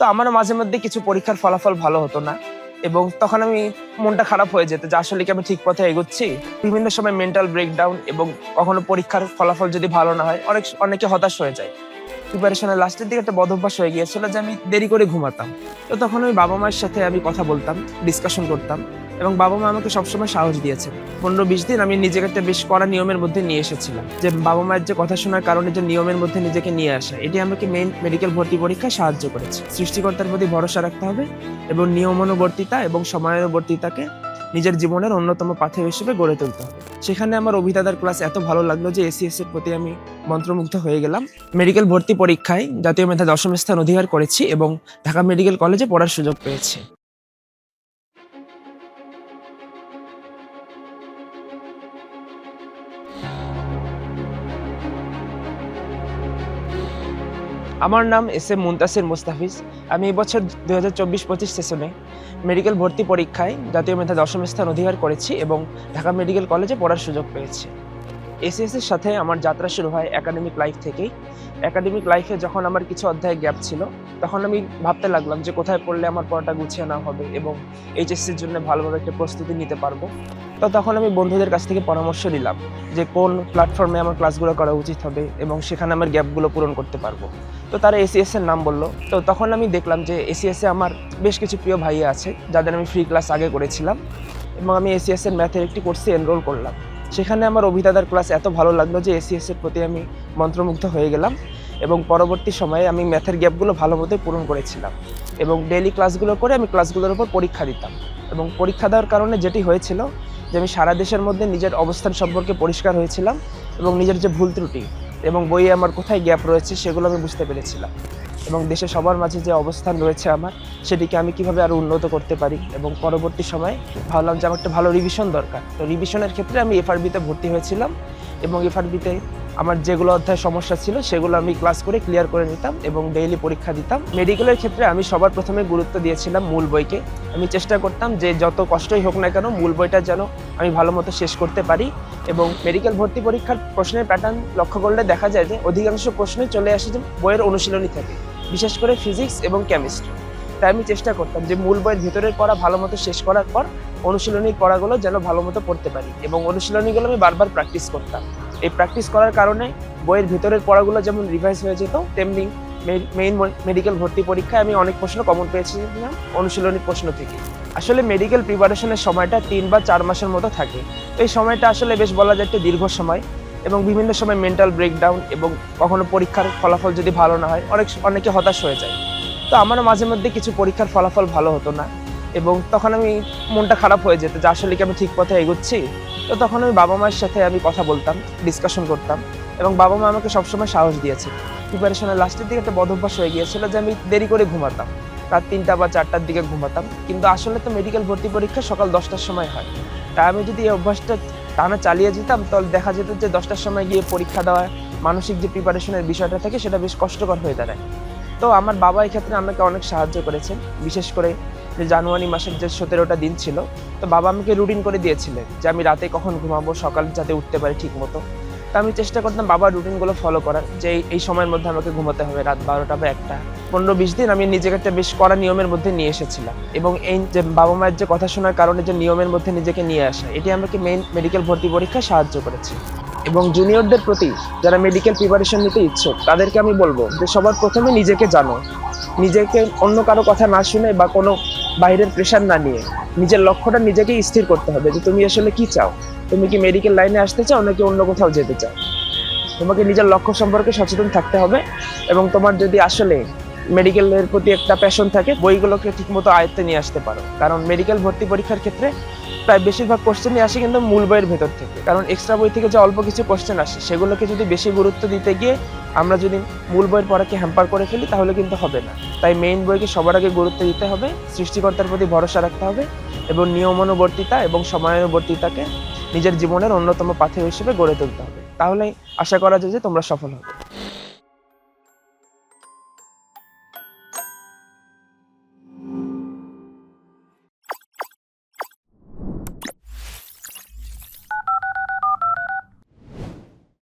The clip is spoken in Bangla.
তো আমারও মাঝে মধ্যে কিছু পরীক্ষার ফলাফল ভালো হতো না। এবং তখন আমি মনটা খারাপ হয়ে যেত যে আসলে কি আমি ঠিক পথে এগোচ্ছি? বিভিন্ন সময় মেন্টাল ব্রেকডাউন এবং কখনো পরীক্ষার ফলাফল যদি ভালো না হয়, অনেক, অনেকে হতাশ হয়ে যায়। প্রিপারেশনের লাস্টের দিকে একটা বদভ্যাস হয়ে গিয়েছিল যে আমি দেরি করে ঘুমাতাম। তো তখন আমি বাবা মায়ের সাথে আমি কথা বলতাম ডিসকাশন করতাম এবং বাবা মা আমাকে সবসময় সাহস দিয়েছে পনেরো বিশ দিন আমি নিজেকে একটা বেশ কড়া নিয়মের মধ্যে নিয়ে এসেছিলাম যে বাবা মায়ের যে কথা শোনার কারণে যে নিয়মের মধ্যে নিজেকে নিয়ে আসা, এটি আমাকে মেইন মেডিকেল ভর্তি পরীক্ষায় সাহায্য করেছে। সৃষ্টিকর্তার প্রতি ভরসা রাখতে হবে এবং নিয়মানুবর্তিতা এবং সময়ানুবর্তিতাকে নিজের জীবনের অন্যতম পাথেয় হিসেবে গড়ে তুলতে হবে। সেখানে আমার অভিদাদার ক্লাস এত ভালো লাগল যে এসিএস এর প্রতি আমি মন্ত্রমুগ্ধ হয়ে গেলাম। মেডিকেল ভর্তি পরীক্ষায় জাতীয় মেধা দশম স্থান অধিকার করেছি এবং ঢাকা মেডিকেল কলেজে পড়ার সুযোগ পেয়েছি। আমার নাম এস এম মুন্তাসির মুস্তাফিজ। আমি এবছর দু হাজার চব্বিশ পঁচিশ সেশনে মেডিকেল ভর্তি পরীক্ষায় জাতীয় মেধা দশম স্থান অধিকার করেছি এবং ঢাকা মেডিকেল কলেজে পড়ার সুযোগ পেয়েছি। এসএস এর সাথে আমার যাত্রা শুরু হয় একাডেমিক লাইফ থেকেই। একাডেমিক লাইফে যখন আমার কিছু অধ্যায় গ্যাপ ছিল, তখন আমি ভাবতে লাগলাম যে কোথায় পড়লে আমার পড়াটা গুছিয়ে নেওয়া হবে এবং এইচএসসির জন্য ভালোভাবে একটা প্রস্তুতি নিতে পারব। তো তখন আমি বন্ধুদের কাছ থেকে পরামর্শ নিলাম যে কোন প্ল্যাটফর্মে আমার ক্লাসগুলো করা উচিত হবে এবং সেখানে আমার গ্যাপগুলো পূরণ করতে পারব। তো তারা এসিএস এর নাম বলল। তো তখন আমি দেখলাম যে এসিএস এ আমার বেশ কিছু প্রিয় ভাই আছে, যাদের আমি ফ্রি ক্লাস আগে করেছিলাম এবং আমি এসিএস এর ম্যাথের একটি কোর্সে এনরোল করলাম। সেখানে আমার অভিদাদার ক্লাস এত ভালো লাগল যে এসিএস এর প্রতি আমি মন্ত্রমুগ্ধ হয়ে গেলাম এবং পরবর্তী সময়ে আমি ম্যাথের গ্যাপগুলো ভালো মতোই পূরণ করেছিলাম এবং ডেইলি ক্লাসগুলো করে আমি ক্লাসগুলোর উপর পরীক্ষা দিতাম এবং পরীক্ষা দেওয়ার কারণে যেটি হয়েছিল যে আমি সারা দেশের মধ্যে নিজের অবস্থান সম্পর্কে পরিষ্কার হয়েছিলাম এবং নিজের যে ভুল ত্রুটি এবং বইয়ে আমার কোথায় গ্যাপ রয়েছে সেগুলো আমি বুঝতে পেরেছিলাম। এবং দেশে সবার মাঝে যে অবস্থান রয়েছে আমার, সেটিকে আমি কীভাবে আরও উন্নত করতে পারি এবং পরবর্তী সময়ে ভাবলাম যে আমার একটা ভালো রিভিশন দরকার। তো রিভিশনের ক্ষেত্রে আমি এফআরবিতে ভর্তি হয়েছিলাম এবং এফআরবিতে আমার যেগুলো অধ্যায় সমস্যা ছিল, সেগুলো আমি ক্লাস করে ক্লিয়ার করে নিতাম এবং ডেইলি পরীক্ষা দিতাম। মেডিকেলের ক্ষেত্রে আমি সবার প্রথমে গুরুত্ব দিয়েছিলাম মূল বইকে। আমি চেষ্টা করতাম যে যত কষ্টই হোক না কেন মূল বইটা যেন আমি ভালো মতো শেষ করতে পারি এবং মেডিকেল ভর্তি পরীক্ষার প্রশ্নের প্যাটার্ন লক্ষ্য করলে দেখা যায় যে অধিকাংশ প্রশ্নই চলে আসে যে বইয়ের অনুশীলনী থেকে। বিশেষ করে ফিজিক্স এবং কেমিস্ট্রি তাই আমি চেষ্টা করতাম যে মূল বইয়ের ভিতরের পড়া ভালো মতো শেষ করার পর অনুশীলনীর পড়াগুলো যেন ভালো মতো পড়তে পারি এবং অনুশীলনীগুলো আমি বারবার প্র্যাকটিস করতাম। এই প্র্যাকটিস করার কারণে বইয়ের ভিতরের পড়াগুলো যেমন রিভাইজ হয়ে যেত, তেমনি মেইন মেডিকেল ভর্তি পরীক্ষায় আমি অনেক প্রশ্ন কমন পেয়েছিলাম অনুশীলনী প্রশ্ন থেকে। আসলে মেডিকেল প্রিপারেশনের সময়টা তিন বা চার মাসের মতো থাকে। এই সময়টা আসলে বেশ বলা যায় একটা দীর্ঘ সময়। এবং বিভিন্ন সময় মেন্টাল ব্রেকডাউন এবং কখনো পরীক্ষার ফলাফল যদি ভালো না হয়, অনেক অনেকে হতাশ হয়ে যায়। তো আমারও মাঝে মধ্যে কিছু পরীক্ষার ফলাফল ভালো হতো না এবং তখন আমি মনটা খারাপ হয়ে যেত যে, আসলে কি আমি ঠিক পথে এগোচ্ছি? তো তখন আমি বাবা মায়ের সাথে আমি কথা বলতাম ডিসকাশন করতাম এবং বাবা মা আমাকে সবসময় সাহস দিয়েছে। প্রিপারেশনের লাস্টের দিকে একটা বদভ্যাস হয়ে গিয়েছিল যে, আমি দেরি করে ঘুমাতাম। রাত তিনটা বা চারটার দিকে ঘুমাতাম। কিন্তু আসলে তো মেডিকেল ভর্তি পরীক্ষা সকাল দশটার সময় হয়। তাই আমি যদি এই অভ্যাসটা টানা চালিয়ে যেতাম, তাহলে দেখা যেত যে দশটার সময় গিয়ে পরীক্ষা দেওয়া, মানসিক যে প্রিপারেশনের বিষয়টা থাকে সেটা বেশ কষ্টকর হয়ে দাঁড়ায়। তো আমার বাবা এক্ষেত্রে আমাকে অনেক সাহায্য করেছেন বিশেষ করে যে জানুয়ারি মাসের যে সতেরোটা দিন ছিল, তো বাবা আমাকে রুটিন করে দিয়েছিলেন যে আমি রাতে কখন ঘুমাবো, সকাল যাতে উঠতে পারি ঠিক মতো। তো আমি চেষ্টা করতাম বাবার রুটিনগুলো ফলো করার, যে এই- সময়ের মধ্যে আমাকে ঘুমাতে হবে রাত বারোটা বা একটা। পনেরো বিশ দিন আমি নিজেকে একটা বেশ কড়া নিয়মের মধ্যে নিয়ে এসেছিলাম। এবং এই যে বাবা মায়ের যে কথা শোনার কারণে যে নিয়মের মধ্যে নিজেকে নিয়ে আসা, এটি আমাকে মেইন মেডিকেল ভর্তি পরীক্ষায় সাহায্য করেছে। এবং জুনিয়রদের প্রতি যারা মেডিকেল প্রিপারেশন নিতে ইচ্ছুক, তাদেরকে আমি বলব যে সবার প্রথমে নিজেকে জানো। নিজেকে অন্য কারও কথা না শুনে বা কোনো বাইরের প্রেশার না নিয়ে নিজের লক্ষ্যটা নিজেকেই স্থির করতে হবে যে তুমি আসলে কি চাও। তুমি কি মেডিকেল লাইনে আসতে চাও নাকি অন্য কোথাও যেতে চাও? তোমাকে নিজের লক্ষ্য সম্পর্কে সচেতন থাকতে হবে এবং তোমার যদি আসলে মেডিকেলের প্রতি একটা প্যাশন থাকে, বইগুলোকে ঠিকমতো আয়ত্তে নিয়ে আসতে পারো। কারণ মেডিকেল ভর্তি পরীক্ষার ক্ষেত্রে প্রায় বেশিরভাগ কোশ্চেনই আসে কিন্তু মূল বইয়ের ভেতর থেকে। কারণ এক্সট্রা বই থেকে যে অল্প কিছু কোশ্চেন আসে, সেগুলোকে যদি বেশি গুরুত্ব দিতে গিয়ে আমরা যদি মূল বইয়ের পড়াকে হ্যাম্পার করে ফেলি, তাহলে কিন্তু হবে না। তাই মেইন বইকে সবার আগে গুরুত্ব দিতে হবে, সৃষ্টিকর্তার প্রতি ভরসা রাখতে হবে এবং নিয়মানুবর্তিতা এবং সময়ানুবর্তিতাকে নিজের জীবনের অন্যতম পাথেয় হিসেবে গড়ে তুলতে হবে। তাহলেই আশা করা যায় যে তোমরা সফল হবে।